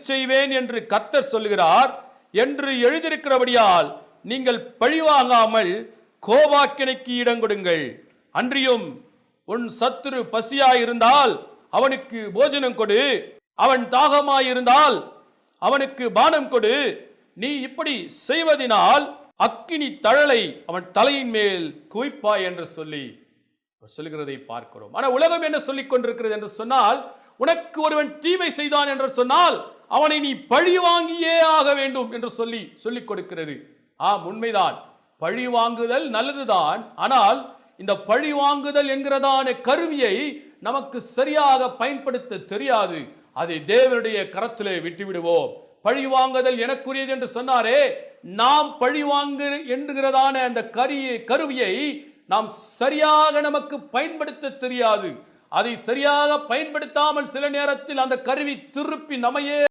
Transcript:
செய்வேன் என்று கத்தர் சொல்லுகிறார் என்று எழுதியிருக்கிறபடியால் நீங்கள் பழிவாங்காமல் கோபாக்கினைக்கு இடம் கொடுங்கள். அன்றியும் உன் சத்துரு பசியாயிருந்தால் அவனுக்கு போஜனம் கொடு. அவன் தாகமாயிருந்தால் அவனுக்கு பானம் கொடு. நீ இப்படி செய்வதினால் அக்கினி தழலை அவன் தலையின் மேல் குவிப்பாய் என்று சொல்லி சொல்கிறதை சொல்லுகிறதை பார்க்கிறோம். ஆனால் உலகம் என்ன சொல்லிக் கொண்டிருக்கிறது என்று சொன்னால் உனக்கு ஒருவன் தீமை செய்தான் என்று சொன்னால் அவனை நீ பழி வாங்கியே ஆக வேண்டும் என்று சொல்லி சொல்லிக் கொடுக்கிறது. ஆம் உண்மைதான். பழி வாங்குதல் நல்லதுதான். ஆனால் இந்த பழி வாங்குதல் என்கிறதான கருவியை நமக்கு சரியாக பயன்படுத்த தெரியாது. அதை தேவனுடைய கரத்திலே விட்டு விடுவோம் பழி வாங்குதல் எனக்குரியது என்று சொன்னாரே நாம் பழி வாங்கு என்கிறதான அந்த கரிய கருவியை நாம் சரியாக நமக்கு பயன்படுத்த தெரியாது. அதை சரியாக பயன்படுத்தாமல் சில நேரத்தில் அந்த கருவி திருப்பி நம்மையே